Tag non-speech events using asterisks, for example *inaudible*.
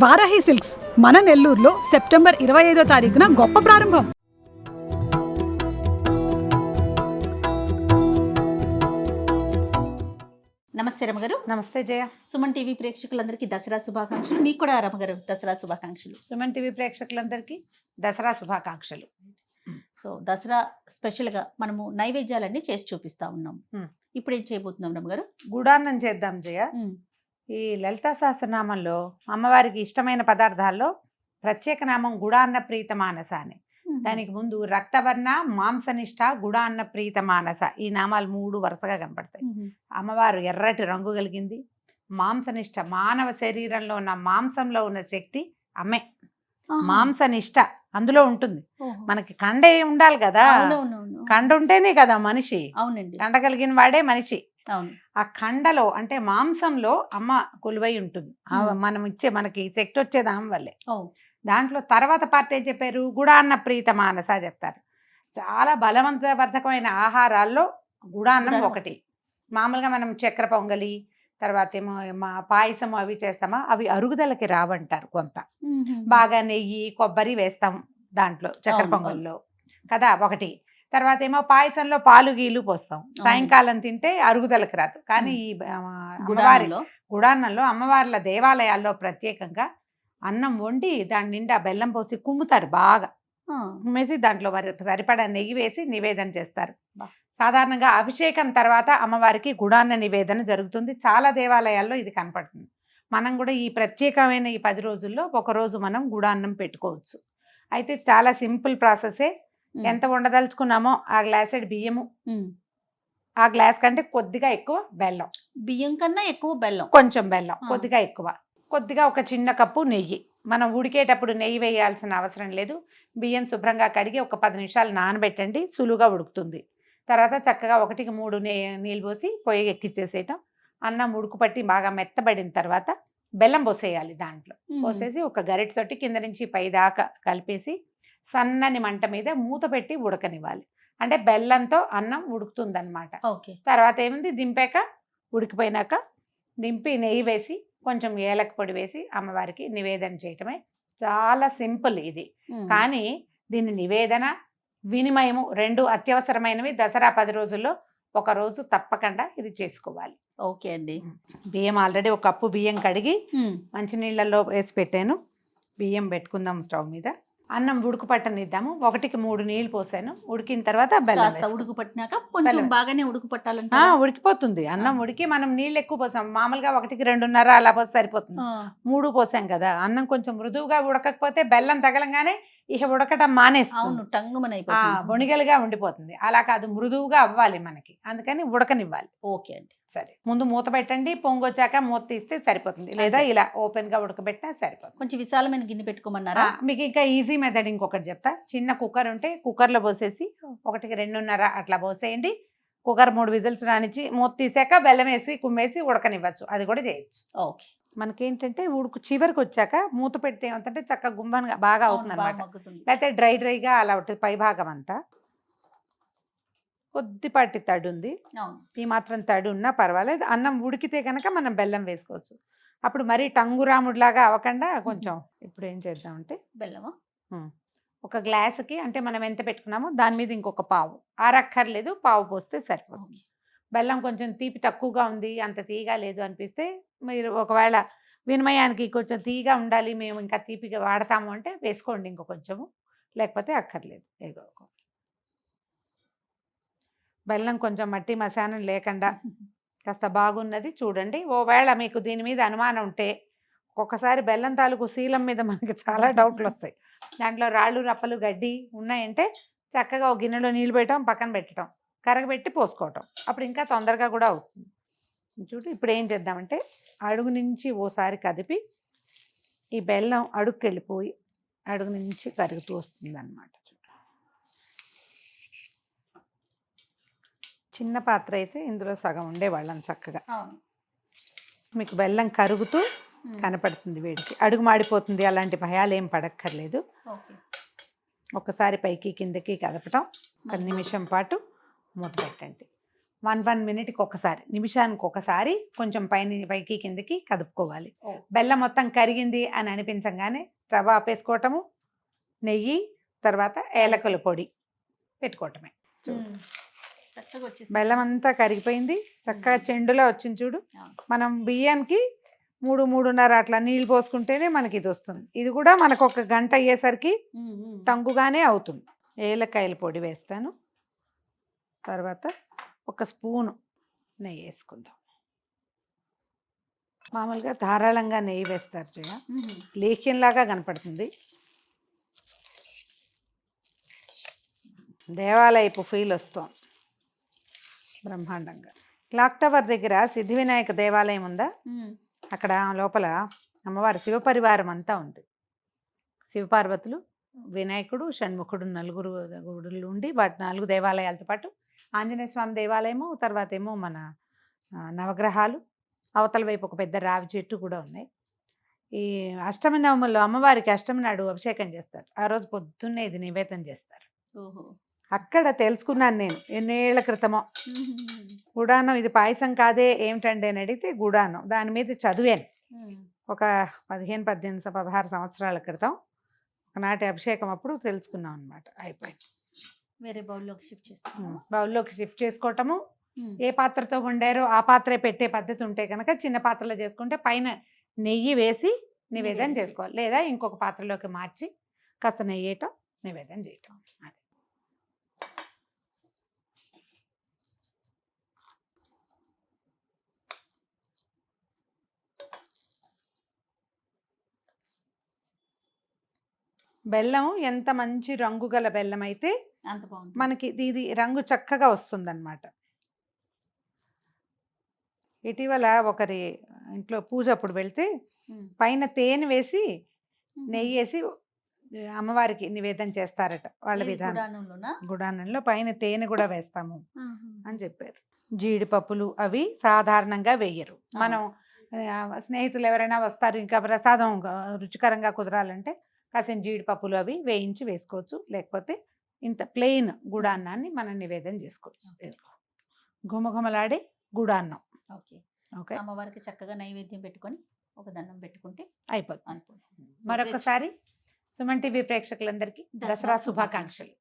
Varahi silks మన నెల్లూరులో September ఇరవై ఐదో తారీఖున గొప్ప ప్రారంభం. నమస్తే రమగారు. నమస్తే జయ. సుమన్ టీవీ ప్రేక్షకులందరికీ దసరా శుభాకాంక్షలు. మీకు కూడా రమగారు దసరా శుభాకాంక్షలు. సుమన్ టీవీ ప్రేక్షకులందరికీ దసరా శుభాకాంక్షలు. సో దసరా స్పెషల్గా మనము నైవేద్యాలన్నీ చేసి చూపిస్తా ఉన్నాం. ఇప్పుడు ఏం చేయబోతున్నాం రమగారు? గుడాన్నం చేద్దాం జయ. ఈ లలితా సహస్రనామంలో అమ్మవారికి ఇష్టమైన పదార్థాల్లో ప్రత్యేక నామం గుడాన్న ప్రీత మానస అని దానికి ముందు రక్తవర్ణ మాంసనిష్ట గుడాన్న ప్రీత మానస ఈ నామాలు మూడు వరుసగా కనపడతాయి. అమ్మవారు ఎర్రటి రంగు కలిగింది. మాంసనిష్ట మానవ శరీరంలో ఉన్న మాంసంలో ఉన్న శక్తి అమ్మే. మాంసనిష్ట అందులో ఉంటుంది. మనకి కండ ఉండాలి కదా. కండ ఉంటేనే కదా మనిషి. అవునండి. కండ కలిగిన వాడే మనిషి. ఆ కండలో అంటే మాంసంలో అమ్మ కొలువై ఉంటుంది. మనం ఇచ్చే మనకి శక్తి వచ్చేది ఆమె వల్లే. దాంట్లో తర్వాత పార్ట్ ఏం చెప్పారు? గుడాన్న ప్రీత మానస చెప్తారు. చాలా బలవంతవర్ధకమైన ఆహారాల్లో గుడాన్నం. ఒకటి. మామూలుగా మనం చక్కెర పొంగలి తర్వాత ఏమో మా పాయసం అవి చేస్తామా? అవి అరుగుదలకి రావంటారు కొంత. బాగా నెయ్యి కొబ్బరి వేస్తాం దాంట్లో చక్కెర పొంగల్లో. కదా ఒకటి. తర్వాత ఏమో పాయసంలో పాలు గీలు పోస్తాం. సాయంకాలం తింటే అరుగుదలకు రాదు. కానీ ఈ అమ్మవారి గుడాన్నంలో అమ్మవార్ల దేవాలయాల్లో ప్రత్యేకంగా అన్నం వండి దాని నిండా బెల్లం పోసి కుమ్ముతారు బాగా. కుమ్మేసి దాంట్లో మరి సరిపడా నెయ్యి వేసి నివేదన చేస్తారు. సాధారణంగా అభిషేకం తర్వాత అమ్మవారికి గుడాన్న నివేదన జరుగుతుంది. చాలా దేవాలయాల్లో ఇది కనపడుతుంది. మనం కూడా ఈ ప్రత్యేకమైన ఈ పది రోజుల్లో ఒక రోజు మనం గుడాన్నం పెట్టుకోవచ్చు. అయితే చాలా సింపుల్ ప్రాసెసే. ఎంత వండదలుచుకున్నామో ఆ గ్లాసెడ్ బియ్యము. ఆ గ్లాస్ కంటే కొద్దిగా ఎక్కువ బెల్లం. బియ్యం కన్నా ఎక్కువ బెల్లం. కొంచెం బెల్లం. కొద్దిగా ఎక్కువ. కొద్దిగా ఒక చిన్న కప్పు నెయ్యి. మనం ఉడికేటప్పుడు నెయ్యి వేయాల్సిన అవసరం లేదు. బియ్యం శుభ్రంగా కడిగి ఒక పది నిమిషాలు నానబెట్టండి. సులువుగా ఉడుకుతుంది. తర్వాత చక్కగా ఒకటికి మూడు నే నీళ్ళు పోసి పొయ్యి ఎక్కిచ్చేసేయటం. అన్నం ఉడుకు పట్టి బాగా మెత్తబడిన తర్వాత బెల్లం పోసేయాలి దాంట్లో. పోసేసి ఒక గరిటెతోటి కింద నుంచి పై దాకా కలిపేసి సన్నని మంట మీద మూత పెట్టి ఉడకనివ్వాలి. అంటే బెల్లంతో అన్నం ఉడుకుతుందన్నమాట. ఓకే. తర్వాత ఏముంది? దింపాక ఉడికిపోయినాక దింపి నెయ్యి వేసి కొంచెం ఏలక పొడి వేసి అమ్మవారికి నివేదన చేయటమే చాలా సింపుల్ ఇది. కానీ దీని నివేదన వినిమయము రెండు అత్యవసరమైనవి. దసరా పది రోజుల్లో ఒక రోజు తప్పకుండా ఇది చేసుకోవాలి. ఓకే అండి. బియ్యం ఆల్రెడీ ఒక కప్పు బియ్యం కడిగి మ్మ్. మంచినీళ్ళల్లో వేసి పెట్టాను. బియ్యం పెట్టుకుందాం స్టవ్ మీద. అన్నం ఉడుకు పట్టనిద్దాము. ఒకటికి మూడు నీళ్ళు పోసాను. ఉడికిన తర్వాత బెల్లం కాస్త. ఉడుకు పట్టినాక కొంచెం. బాగానే ఉడుకు పట్టాలంటే ఆ, ఉడికిపోతుంది. అన్నం ఉడికి మనం నీళ్ళు ఎక్కువ పోసాం. మామూలుగా ఒకటికి రెండున్నర అలా పోస్తే సరిపోతుంది. మూడు పోసాం కదా. అన్నం కొంచెం మృదువుగా ఉడకకపోతే బెల్లం తగలంగానే ఇక ఉడకటం మానేస్తుంది. టంగుమని బొణిగలుగా ఉండిపోతుంది. అలా కాదు మృదువుగా అవ్వాలి మనకి. అందుకని ఉడకనివ్వాలి. ఓకే అండి. సరే. ముందు మూత పెట్టండి పొంగొచ్చాక మూత తీస్తే సరిపోతుంది. లేదా. ఇలా ఓపెన్గా ఉడకబెట్టినా సరిపోతుంది. కొంచెం విశాలమైన గిన్నె పెట్టుకోమన్నారా? మీకు ఇంకా ఈజీ మెథడ్ ఇంకొకటి చెప్తా. చిన్న కుక్కర్ ఉంటే కుక్కర్లో పోసేసి ఒకటికి రెండున్నర అట్లా పోసేయండి. కుక్కర్ మూడు విజిల్స్ రానిచ్చి మూత తీసాక బెల్లం వేసి కుమ్మేసి ఉడకనివ్వచ్చు. అది కూడా చేయొచ్చు. ఓకే. మనకేంటంటే ఉడుకు చివరికి వచ్చాక మూత పెడితే ఏమంటే చక్కగా గుంభనగా బాగా అవుతుంది అనమాట లేకపోతే డ్రై డ్రైగా అలా ఉంటుంది పై భాగం అంతా కొద్దిపాటి తడి ఉంది ఈ మాత్రం తడి ఉన్నా పర్వాలేదు. అన్నం ఉడికితే కనుక మనం బెల్లం వేసుకోవచ్చు. అప్పుడు మరీ టంగురాముడిలాగా అవ్వకుండా కొంచెం ఇప్పుడు ఏం చేద్దామంటే బెల్లమా? ఒక గ్లాసుకి అంటే మనం ఎంత పెట్టుకున్నామో దాని మీద ఇంకొక పావు. ఆరక్కర్లేదు పావు పోస్తే సరిపోతుంది. బెల్లం కొంచెం తీపి తక్కువగా ఉంది అంత తీగా లేదు అనిపిస్తే మీరు ఒకవేళ వినిమయానికి కొంచెం తీగా ఉండాలి మేము ఇంకా తీపిగా వాడతాము అంటే వేసుకోండి ఇంకో కొంచెము. లేకపోతే అక్కర్లేదు. ఏదో ఒక. బెల్లం కొంచెం మట్టి మశానం లేకుండా కాస్త బాగున్నది చూడండి. ఓవేళ మీకు దీని మీద అనుమానం ఉంటే ఒక్కొక్కసారి బెల్లం తాలూకు శీలం మీద మనకి చాలా డౌట్లు *laughs* వస్తాయి. దాంట్లో రాళ్ళు రప్పలు గడ్డి ఉన్నాయంటే చక్కగా ఒక గిన్నెలో నీళ్ళు పెట్టడం పక్కన పెట్టడం కరగబెట్టి పోసుకోవటం. అప్పుడు ఇంకా తొందరగా కూడా అవుతుంది. చూడు ఇప్పుడు ఏం చేద్దామంటే అడుగు నుంచి ఓసారి కదిపి ఈ బెల్లం అడుగుకి వెళ్ళిపోయి అడుగు నుంచి కరుగుతూ వస్తుంది అనమాట చిన్న పాత్ర అయితే ఇందులో సగం ఉండేవాళ్ళం చక్కగా. మీకు బెల్లం కరుగుతూ. కనపడుతుంది వేడికి. అడుగు మాడిపోతుంది అలాంటి భయాలు ఏం పడక్కర్లేదు. ఒకసారి పైకి కిందకి కదపటం ఒక నిమిషం పాటు మూత పెట్టండి. వన్ వన్ మినిట్కి ఒకసారి నిమిషానికి ఒకసారి కొంచెం పైన పైకి కిందకి కదుపుకోవాలి. బెల్లం మొత్తం కరిగింది అని అనిపించగానే స్టవ్ ఆపేసుకోవటము నెయ్యి తర్వాత ఏలకల పొడి పెట్టుకోవటమే. చక్కగా వచ్చేసి బెల్లం అంతా కరిగిపోయింది. చక్కగా చెండులో వచ్చింది చూడు. మనం బియ్యానికి మూడు మూడున్నర అట్లా నీళ్ళు పోసుకుంటేనే మనకి ఇది వస్తుంది. ఇది కూడా మనకు ఒక గంట అయ్యేసరికి. టంగుగానే అవుతుంది. ఏలకాయల పొడి వేస్తాను. తర్వాత ఒక స్పూను నెయ్యి వేసుకుందాం. మామూలుగా ధారాళంగా నెయ్యి వేస్తారు ఉమ్. లేఖ్యంలాగా కనపడుతుంది. దేవాలయపు ఫీల్ వస్తాం బ్రహ్మాండంగా. క్లాక్ టవర్ దగ్గర సిద్ధి వినాయక దేవాలయం ఉందా. అక్కడ లోపల అమ్మవారి శివపరివారం అంతా ఉంది. శివపార్వతులు వినాయకుడు షణ్ముఖుడు నలుగురు గుడులు ఉండి వాటి నాలుగు దేవాలయాలతో పాటు ఆంజనేయ స్వామి దేవాలయము తర్వాత ఏమో మన నవగ్రహాలు. అవతల వైపు ఒక పెద్ద రావి చెట్టు కూడా ఉన్నాయి. ఈ అష్టమి నవముల్లో అమ్మవారికి అష్టమి నాడు అభిషేకం చేస్తారు. ఆ రోజు పొద్దున్నే ఇది నివేదన చేస్తారు. ఓహో. అక్కడ తెలుసుకున్నాను నేను ఎన్నేళ్ళ క్రితమో. *laughs* గుడానం ఇది పాయసం కాదే ఏమిటండి అని అడిగితే గుడానం. దాని మీద చదివాను. ఒక పదిహేను పద్దెనిమిది పదహారు సంవత్సరాల క్రితం ఒకనాటి అభిషేకం అప్పుడు తెలుసుకున్నాం అనమాట అయిపోయింది. వేరే బౌల్లోకి షిఫ్ట్ చేసుకున్నాము బౌల్లోకి షిఫ్ట్ చేసుకోవటము. ఏ పాత్రతో వండారో ఆ పాత్రే పెట్టే పద్ధతి ఉంటే కనుక చిన్న పాత్రలో చేసుకుంటే పైన నెయ్యి వేసి నివేదన చేసుకోవాలి. లేదా ఇంకొక పాత్రలోకి మార్చి కాస్త నెయ్యి వేయటం నివేదన చేయటం. అది. బెల్లం ఎంత మంచి రంగు గల బెల్లం అయితే అంత బాగుంది మనకి ఇది- రంగు చక్కగా వస్తుందన్నమాట ఇటీవల ఒకరి ఇంట్లో పూజ అప్పుడు వెళ్తే. పైన తేనె వేసి. నెయ్యి వేసి అమ్మవారికి నివేదన చేస్తారట వాళ్ళ విధానం? గుడానంలో పైన తేనె కూడా వేస్తాము. అని చెప్పారు జీడిపప్పులు అవి సాధారణంగా వేయరు మనం స్నేహితులు ఎవరైనా వస్తారు ఇంకా ప్రసాదం రుచికరంగా కుదరాలంటే కాసిన జీడిపప్పులు అవి వేయించి వేసుకోవచ్చు. లేకపోతే ఇంత ప్లెయిన్ గుడాన్నాన్ని మనం నివేదన చేసుకోవచ్చు. ఘుమఘుమలాడే గుడాన్నం ఓకే. ఓకే? అమ్మవారికి చక్కగా నైవేద్యం పెట్టుకొని ఒక దండం పెట్టుకుంటే అయిపోతుంది మరొకసారి సుమన్ టీవీ ప్రేక్షకులందరికీ దసరా దసరా శుభాకాంక్షలు.